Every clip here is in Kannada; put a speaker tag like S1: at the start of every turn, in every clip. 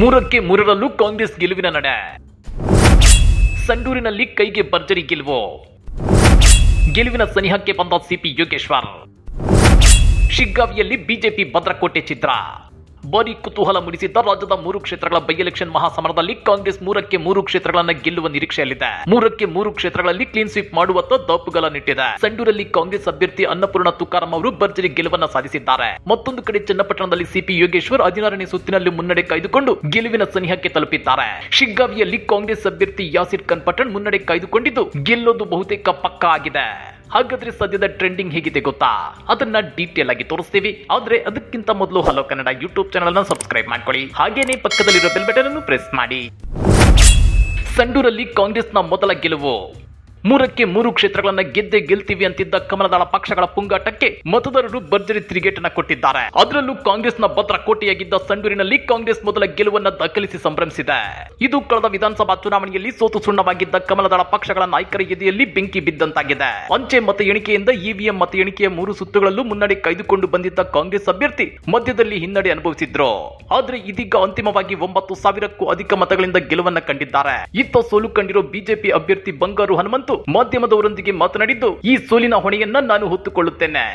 S1: ಮೂರಕ್ಕೆ ಮೂರರಲ್ಲೂ ಕಾಂಗ್ರೆಸ್ ಗೆಲುವಿನ ನಡೆ. ಸಂಡೂರಿನಲ್ಲಿ ಕೈಗೆ ಭರ್ಜರಿ ಗೆಲುವು. ಗೆಲುವಿನ ಸನಿಹಕ್ಕೆ ಬಂದ ಸಿಪಿ ಯೋಗೇಶ್ವರ್. ಶಿಗ್ಗಾವಿಯಲ್ಲಿ ಬಿಜೆಪಿ ಭದ್ರಕೋಟೆ ಚಿತ್ರ ಭಾರಿ ಕುತೂಹಲ ಮೂಡಿಸಿದ್ದ ರಾಜ್ಯದ ಮೂರು ಕ್ಷೇತ್ರಗಳ ಬೈ ಎಲೆಕ್ಷನ್ ಮಹಾಸಮರದಲ್ಲಿ ಕಾಂಗ್ರೆಸ್ ಮೂರಕ್ಕೆ ಮೂರು ಕ್ಷೇತ್ರಗಳನ್ನ ಗೆಲ್ಲುವ ನಿರೀಕ್ಷೆಯಲ್ಲಿದೆ. ಮೂರಕ್ಕೆ ಮೂರು ಕ್ಷೇತ್ರಗಳಲ್ಲಿ ಕ್ಲೀನ್ ಸ್ವೀಪ್ ಮಾಡುವತ್ತ ನಿಟ್ಟಿದೆ ಸಂಡೂರಲ್ಲಿ ಕಾಂಗ್ರೆಸ್ ಅಭ್ಯರ್ಥಿ ಅನ್ನಪೂರ್ಣ ತುಕಾರಾಂ ಅವರು ಭರ್ಜರಿ ಗೆಲುವನ್ನ ಸಾಧಿಸಿದ್ದಾರೆ. ಮತ್ತೊಂದು ಕಡೆ ಚನ್ನಪಟ್ಟಣದಲ್ಲಿ ಸಿಪಿ ಯೋಗೇಶ್ವರ್ ಹದಿನಾರನೇ ಸುತ್ತಿನಲ್ಲಿ ಮುನ್ನಡೆ ಕಾಯ್ದುಕೊಂಡು ಗೆಲುವಿನ ಸನಿಹಕ್ಕೆ ತಲುಪಿದ್ದಾರೆ. ಶಿಗ್ಗಾವಿಯಲ್ಲಿ ಕಾಂಗ್ರೆಸ್ ಅಭ್ಯರ್ಥಿ ಯಾಸಿರ್ ಖಾನ್ ಪಠಣ್ ಮುನ್ನಡೆ ಕಾಯ್ದುಕೊಂಡಿದ್ದು ಗೆಲ್ಲೋದು ಬಹುತೇಕ ಪಕ್ಕಾ ಆಗಿದೆ. ಹಾಗಾದ್ರೆ ಸದ್ಯದ ಟ್ರೆಂಡಿಂಗ್ ಹೇಗಿದೆ ಗೊತ್ತಾ? ಅದನ್ನ ಡೀಟೇಲ್ ಆಗಿ ತೋರಿಸ್ತೀವಿ. ಆದ್ರೆ ಅದಕ್ಕಿಂತ ಮೊದಲು ಹಲೋ ಕನ್ನಡ ಯೂಟ್ಯೂಬ್ ಚಾನಲ್ ಅನ್ನ ಸಬ್ಸ್ಕ್ರೈಬ್ ಮಾಡ್ಕೊಳ್ಳಿ. ಹಾಗೇನೆ ಪಕ್ಕದಲ್ಲಿರೋ ಬೆಲ್ ಬಟನ್ ಅನ್ನು ಪ್ರೆಸ್ ಮಾಡಿ. ಸಂಡೂರಲ್ಲಿ ಕಾಂಗ್ರೆಸ್ನ ಮೊದಲ ಗೆಲುವು. ಮೂರಕ್ಕೆ ಮೂರು ಕ್ಷೇತ್ರಗಳನ್ನ ಗೆದ್ದೆ ಗೆಲ್ತೀವಿ ಅಂತಿದ್ದ ಕಮಲದಳ ಪಕ್ಷಗಳ ಪುಂಗಾಟಕ್ಕೆ ಮತದಾರರು ಭರ್ಜರಿ ತಿರುಗೇಟನ್ನ ಕೊಟ್ಟಿದ್ದಾರೆ. ಅದರಲ್ಲೂ ಕಾಂಗ್ರೆಸ್ನ ಭದ್ರ ಕೋಟೆಯಾಗಿದ್ದ ಸಂಡೂರಿನಲ್ಲಿ ಕಾಂಗ್ರೆಸ್ ಮೊದಲ ಗೆಲುವನ್ನ ದಾಖಲಿಸಿ ಸಂಭ್ರಮಿಸಿದೆ. ಇದು ಕಳೆದ ವಿಧಾನಸಭಾ ಚುನಾವಣೆಯಲ್ಲಿ ಸೋತು ಸುಣ್ಣವಾಗಿದ್ದ ಕಮಲದಳ ಪಕ್ಷಗಳ ನಾಯಕರ ಎದೆಯಲ್ಲಿ ಬೆಂಕಿ ಬಿದ್ದಂತಾಗಿದೆ. ಅಂಚೆ ಮತ ಎಣಿಕೆಯಿಂದ ಇವಿಎಂ ಮತ ಎಣಿಕೆಯ ಮೂರು ಸುತ್ತುಗಳಲ್ಲೂ ಮುನ್ನಡೆ ಕಾಯ್ದುಕೊಂಡು ಬಂದಿದ್ದ ಕಾಂಗ್ರೆಸ್ ಅಭ್ಯರ್ಥಿ ಮಧ್ಯದಲ್ಲಿ ಹಿನ್ನಡೆ ಅನುಭವಿಸಿದ್ರು. ಆದ್ರೆ ಇದೀಗ ಅಂತಿಮವಾಗಿ ಒಂಬತ್ತು ಸಾವಿರಕ್ಕೂ ಅಧಿಕ ಮತಗಳಿಂದ ಗೆಲುವನ್ನ ಕಂಡಿದ್ದಾರೆ. ಇತ್ತ ಸೋಲು ಕಂಡಿರೋ ಬಿಜೆಪಿ ಅಭ್ಯರ್ಥಿ ಬಂಗಾರು ಹನುಮಂತು ಮಾಧ್ಯಮದವರೊಂದಿಗೆ ಮಾತನಾಡಿದ್ದು, ಈ ಸೋಲಿನ ಹೊಣೆಯನ್ನ ನಾನು ಹೊತ್ತುಕೊಳ್ಳುತ್ತೇನೆ.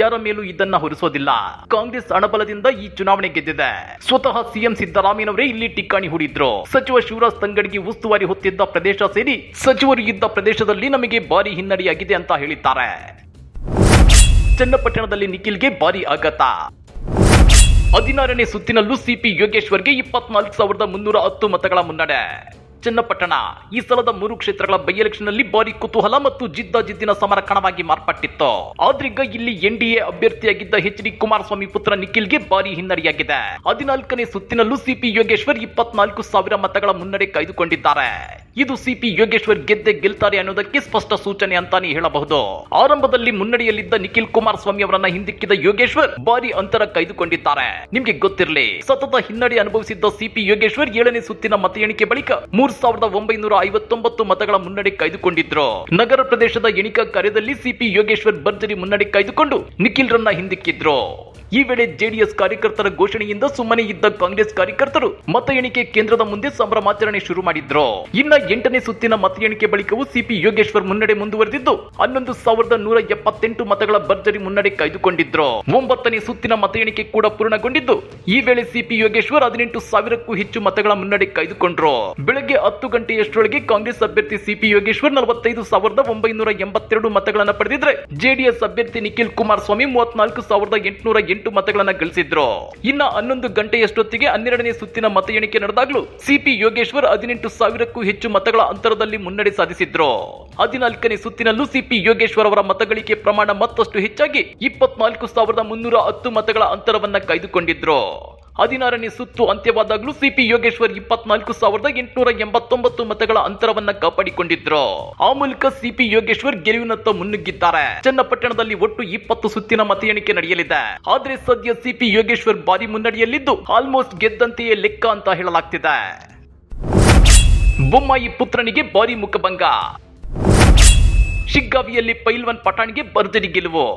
S1: ಯಾರ ಮೇಲೂ ಇದನ್ನ ಹೊರಿಸೋದಿಲ್ಲ. ಕಾಂಗ್ರೆಸ್ ಅಣಬಲದಿಂದ ಈ ಚುನಾವಣೆ ಗೆದ್ದಿದೆ. ಸ್ವತಃ ಸಿಎಂ ಸಿದ್ದರಾಮಯ್ಯನವರೇ ಇಲ್ಲಿ ಟಿಕ್ಕಾಣಿ ಹೂಡಿದ್ರು. ಸಚಿವ ಶಿವರಾಜ್ ತಂಗಡಿಗೆ ಉಸ್ತುವಾರಿ ಹೊತ್ತಿದ್ದ ಪ್ರದೇಶ ಸೇರಿ ಸಚಿವರು ಇದ್ದ ಪ್ರದೇಶದಲ್ಲಿ ನಮಗೆ ಭಾರಿ ಹಿನ್ನಡೆಯಾಗಿದೆ ಅಂತ ಹೇಳಿದ್ದಾರೆ. ಚನ್ನಪಟ್ಟಣದಲ್ಲಿ ನಿಖಿಲ್ಗೆ ಭಾರಿ ಆಘಾತ. ಹದಿನಾರನೇ ಸುತ್ತಿನಲ್ಲೂ ಸಿಪಿ ಯೋಗೇಶ್ವರ್ಗೆ ಇಪ್ಪತ್ನಾಲ್ಕು ಸಾವಿರದ ಮುನ್ನೂರ ಹತ್ತು ಮತಗಳ ಮುನ್ನಡೆ. ಚನ್ನಪಟ್ಟಣ. ಈ ಸಲದ ಮೂರು ಕ್ಷೇತ್ರಗಳ ಬೈ ಎಲೆಕ್ಷನ್ನಲ್ಲಿ ಭಾರಿ ಕುತೂಹಲ ಮತ್ತು ಜಿದ್ದಾಜಿದ್ದಿನ ಸಮರ ಕಣವಾಗಿ ಮಾರ್ಪಟ್ಟಿತ್ತು. ಆದ್ರೀಗ ಇಲ್ಲಿ ಎನ್ಡಿಎ ಅಭ್ಯರ್ಥಿಯಾಗಿದ್ದ ಎಚ್ ಡಿ ಕುಮಾರಸ್ವಾಮಿ ಪುತ್ರ ನಿಖಿಲ್ಗೆ ಭಾರಿ ಹಿನ್ನಡೆಯಾಗಿದೆ. ಹದಿನಾಲ್ಕನೇ ಸುತ್ತಿನಲ್ಲೂ ಸಿಪಿ ಯೋಗೇಶ್ವರ್ ಇಪ್ಪತ್ನಾಲ್ಕು ಸಾವಿರ ಮತಗಳ ಮುನ್ನಡೆ ಕಾಯ್ದುಕೊಂಡಿದ್ದಾರೆ. ಇದು ಸಿಪಿ ಯೋಗೇಶ್ವರ್ ಗೆದ್ದೆ ಗೆಲ್ತಾರೆ ಅನ್ನೋದಕ್ಕೆ ಸ್ಪಷ್ಟ ಸೂಚನೆ ಅಂತಾನೆ ಹೇಳಬಹುದು. ಆರಂಭದಲ್ಲಿ ಮುನ್ನಡೆಯಲ್ಲಿದ್ದ ನಿಖಿಲ್ ಕುಮಾರಸ್ವಾಮಿ ಅವರನ್ನ ಹಿಂದಿಕ್ಕಿದ ಯೋಗೇಶ್ವರ್ ಭಾರಿ ಅಂತರ ಕಾಯ್ದುಕೊಂಡಿದ್ದಾರೆ. ನಿಮ್ಗೆ ಗೊತ್ತಿರಲಿ, ಸತತ ಹಿನ್ನಡೆ ಅನುಭವಿಸಿದ್ದ ಸಿಪಿ ಯೋಗೇಶ್ವರ್ ಏಳನೇ ಸುತ್ತಿನ ಮತ ಎಣಿಕೆ ಬಳಿಕ ಮೂರ್ ಸಾವಿರದ ಒಂಬೈನೂರ ಐವತ್ತೊಂಬತ್ತು ಮತಗಳ ಮುನ್ನಡೆ ಕಾಯ್ದುಕೊಂಡಿದ್ರು. ನಗರ ಪ್ರದೇಶದ ಎಣಿಕಾ ಕಾರ್ಯದಲ್ಲಿ ಸಿಪಿ ಯೋಗೇಶ್ವರ್ ಭರ್ಜರಿ ಮುನ್ನಡೆ ಕಾಯ್ದುಕೊಂಡು ನಿಖಿಲ್ ರನ್ನ ಹಿಂದಿಕ್ಕಿದ್ರು. ಈ ವೇಳೆ ಜೆಡಿಎಸ್ ಕಾರ್ಯಕರ್ತರ ಘೋಷಣೆಯಿಂದ ಸುಮ್ಮನೆ ಇದ್ದ ಕಾಂಗ್ರೆಸ್ ಕಾರ್ಯಕರ್ತರು ಮತ ಎಣಿಕೆ ಕೇಂದ್ರದ ಮುಂದೆ ಸಂಭ್ರಮಾಚರಣೆ ಶುರು ಮಾಡಿದ್ರು. ಇನ್ನ ಎಂಟನೇ ಸುತ್ತಿನ ಮತ ಎಣಿಕೆ ಬಳಿಕವೂ ಸಿಪಿ ಯೋಗೇಶ್ವರ್ ಮುನ್ನಡೆ ಮುಂದುವರೆದಿದ್ದು, ಹನ್ನೊಂದು ಸಾವಿರದ ನೂರ ಎಪ್ಪತ್ತೆಂಟು ಮತಗಳ ಭರ್ಜರಿ ಮುನ್ನಡೆ ಕಾಯ್ದುಕೊಂಡಿದ್ರು. ಒಂಬತ್ತನೇ ಸುತ್ತಿನ ಮತ ಎಣಿಕೆ ಕೂಡ ಪೂರ್ಣಗೊಂಡಿದ್ದು, ಈ ವೇಳೆ ಸಿಪಿ ಯೋಗೇಶ್ವರ್ ಹದಿನೆಂಟು ಸಾವಿರಕ್ಕೂ ಹೆಚ್ಚು ಮತಗಳ ಮುನ್ನಡೆ ಕಾಯ್ದುಕೊಂಡ್ರು. ಬೆಳಗ್ಗೆ ಹತ್ತು ಗಂಟೆಯಷ್ಟರೊಳಗೆ ಕಾಂಗ್ರೆಸ್ ಅಭ್ಯರ್ಥಿ ಸಿಪಿ ಯೋಗೇಶ್ವರ್ ನಲವತ್ತೈದು ಸಾವಿರದ ಒಂಬೈನೂರ ಎಂಬತ್ತೆರಡು ಮತಗಳನ್ನು ಪಡೆದಿದ್ರೆ ಜೆಡಿಎಸ್ ಅಭ್ಯರ್ಥಿ ನಿಖಿಲ್ ಕುಮಾರಸ್ವಾಮಿ ಮೂವತ್ನಾಲ್ಕು ಸಾವಿರದ ಎಂಟುನೂರ ಎಂಟು ಮತಗಳನ್ನು ಗಳಿಸಿದ್ರು. ಇನ್ನ ಹನ್ನೊಂದು ಗಂಟೆಯಷ್ಟೊತ್ತಿಗೆ ಹನ್ನೆರಡನೇ ಸುತ್ತಿನ ಮತ ಎಣಿಕೆ ನಡೆದಾಗಲೂ ಸಿಪಿ ಯೋಗೇಶ್ವರ್ ಹದಿನೆಂಟು ಸಾವಿರಕ್ಕೂ ಹೆಚ್ಚು ಮತಗಳ ಅಂತರದಲ್ಲಿ ಮುನ್ನಡೆ ಸಾಧಿಸಿದ್ರು. ಹದಿನಾಲ್ಕನೇ ಸುತ್ತಿನಲ್ಲೂ ಸಿಪಿ ಯೋಗೇಶ್ವರ್ ಅವರ ಮತಗಳಿಕೆ ಪ್ರಮಾಣ ಮತ್ತಷ್ಟು ಹೆಚ್ಚಾಗಿ ಇಪ್ಪತ್ನಾಲ್ಕು ಸಾವಿರದ ಮುನ್ನೂರ ಹತ್ತು ಮತಗಳ ಅಂತರವನ್ನ ಕಾಯ್ದುಕೊಂಡಿದ್ರು. ಹದಿನಾರನೇ ಸುತ್ತು ಅಂತ್ಯವಾದಾಗಲೂ ಸಿಪಿ ಯೋಗೇಶ್ವರ್ ಇಪ್ಪತ್ನಾಲ್ಕು ಸಾವಿರದ ಎಂಟುನೂರ ಎಂಬತ್ತೊಂಬತ್ತು ಮತಗಳ ಅಂತರವನ್ನ ಕಾಪಾಡಿಕೊಂಡಿದ್ರು. ಆ ಮೂಲಕ ಸಿಪಿ ಯೋಗೇಶ್ವರ್ ಗೆಲುವಿನತ್ತ ಮುನ್ನುಗ್ಗಿದ್ದಾರೆ. ಚನ್ನಪಟ್ಟಣದಲ್ಲಿ ಒಟ್ಟು ಇಪ್ಪತ್ತು ಸುತ್ತಿನ ಮತ ಎಣಿಕೆ ನಡೆಯಲಿದೆ. ಆದ್ರೆ ಸದ್ಯ ಸಿಪಿ ಯೋಗೇಶ್ವರ್ ಭಾರಿ ಮುನ್ನಡೆಯಲ್ಲಿದ್ದು ಆಲ್ಮೋಸ್ಟ್ ಗೆದ್ದಂತೆಯೇ ಲೆಕ್ಕ ಅಂತ ಹೇಳಲಾಗ್ತಿದೆ. ಬೊಮ್ಮಾಯಿ ಪುತ್ರನಿಗೆ ಭಾರಿ ಮುಖಭಂಗ. ಶಿಗ್ಗಾವಿಯಲ್ಲಿ ಪೈಲ್ವನ್ ಪಠಾಣ್ಗೆ ಭರ್ಜರಿ ಗೆಲುವು.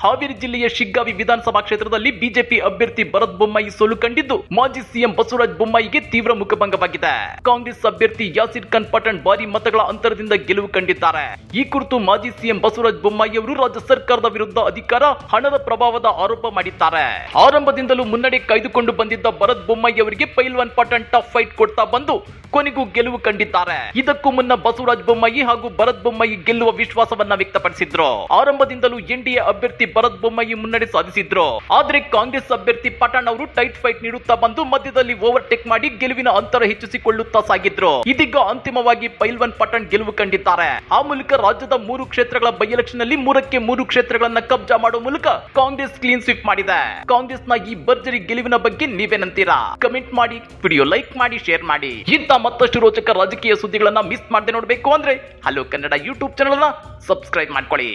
S1: ಹಾವೇರಿ ಜಿಲ್ಲೆಯ ಶಿಗ್ಗಾವಿ ವಿಧಾನಸಭಾ ಕ್ಷೇತ್ರದಲ್ಲಿ ಬಿಜೆಪಿ ಅಭ್ಯರ್ಥಿ ಭರತ್ ಬೊಮ್ಮಾಯಿ ಸೋಲು ಕಂಡಿದ್ದು ಮಾಜಿ ಸಿಎಂ ಬಸವರಾಜ ಬೊಮ್ಮಾಯಿಗೆ ತೀವ್ರ ಮುಖಭಂಗವಾಗಿದೆ. ಕಾಂಗ್ರೆಸ್ ಅಭ್ಯರ್ಥಿ ಯಾಸಿರ್ ಖಾನ್ ಪಠಣ್ ಭಾರಿ ಮತಗಳ ಅಂತರದಿಂದ ಗೆಲುವು ಕಂಡಿದ್ದಾರೆ. ಈ ಕುರಿತು ಮಾಜಿ ಸಿಎಂ ಬಸವರಾಜ ಬೊಮ್ಮಾಯಿ ಅವರು ರಾಜ್ಯ ಸರ್ಕಾರದ ವಿರುದ್ಧ ಅಧಿಕಾರ, ಹಣದ ಪ್ರಭಾವದ ಆರೋಪ ಮಾಡಿದ್ದಾರೆ. ಆರಂಭದಿಂದಲೂ ಮುನ್ನಡೆ ಕಾಯ್ದುಕೊಂಡು ಬಂದಿದ್ದ ಭರತ್ ಬೊಮ್ಮಾಯಿ ಅವರಿಗೆ ಪೈಲ್ವಾನ್ ಪಠಣ್ ಟಫ್ ಫೈಟ್ ಕೊಡ್ತಾ ಬಂದು ಕೊನೆಗೂ ಗೆಲುವು ಕಂಡಿದ್ದಾರೆ. ಇದಕ್ಕೂ ಮುನ್ನ ಬಸವರಾಜ ಬೊಮ್ಮಾಯಿ ಹಾಗೂ ಭರತ್ ಬೊಮ್ಮಾಯಿ ಗೆಲ್ಲುವ ವಿಶ್ವಾಸವನ್ನ ವ್ಯಕ್ತಪಡಿಸಿದ್ರು. ಆರಂಭದಿಂದಲೂ ಎನ್ಡಿಎ ಅಭ್ಯರ್ಥಿ ಭರತ್ ಬೊಮ್ಮಾಯಿ ಮುನ್ನಡೆ ಸಾಧಿಸಿದ್ರು. ಆದ್ರೆ ಕಾಂಗ್ರೆಸ್ ಅಭ್ಯರ್ಥಿ ಪಠಾಣ್ ಅವರು ಟೈಟ್ ಫೈಟ್ ನೀಡುತ್ತಾ ಬಂದು ಮಧ್ಯದಲ್ಲಿ ಓವರ್ಟೇಕ್ ಮಾಡಿ ಗೆಲುವಿನ ಅಂತರ ಹೆಚ್ಚಿಸಿಕೊಳ್ಳುತ್ತಾ ಸಾಗಿದ್ರು. ಇದೀಗ ಅಂತಿಮವಾಗಿ ಪೈಲ್ವನ್ ಪಠಾಣ್ ಗೆಲುವು ಕಂಡಿದ್ದಾರೆ. ಆ ಮೂಲಕ ರಾಜ್ಯದ ಮೂರು ಕ್ಷೇತ್ರಗಳ ಬೈ ಎಲೆಕ್ಷನ್ನಲ್ಲಿ ಮೂರಕ್ಕೆ ಮೂರು ಕ್ಷೇತ್ರಗಳನ್ನ ಕಬ್ಜಾ ಮಾಡುವ ಮೂಲಕ ಕಾಂಗ್ರೆಸ್ ಕ್ಲೀನ್ ಸ್ವೀಪ್ ಮಾಡಿದೆ. ಕಾಂಗ್ರೆಸ್ನ ಈ ಭರ್ಜರಿ ಗೆಲುವಿನ ಬಗ್ಗೆ ನೀವೇನಂತೀರಾ ಕಮೆಂಟ್ ಮಾಡಿ ವಿಡಿಯೋ ಲೈಕ್ ಮಾಡಿ ಶೇರ್ ಮಾಡಿ. ಇಂತ ಮತ್ತಷ್ಟು ರೋಚಕ ರಾಜಕೀಯ ಸುದ್ದಿಗಳನ್ನ ಮಿಸ್ ಮಾಡದೆ ನೋಡಬೇಕು ಅಂದ್ರೆ ಹಲೋ ಕನ್ನಡ ಯೂಟ್ಯೂಬ್ ಚಾನಲ್ ಅನ್ನ ಸಬ್ಸ್ಕ್ರೈಬ್ ಮಾಡ್ಕೊಳ್ಳಿ.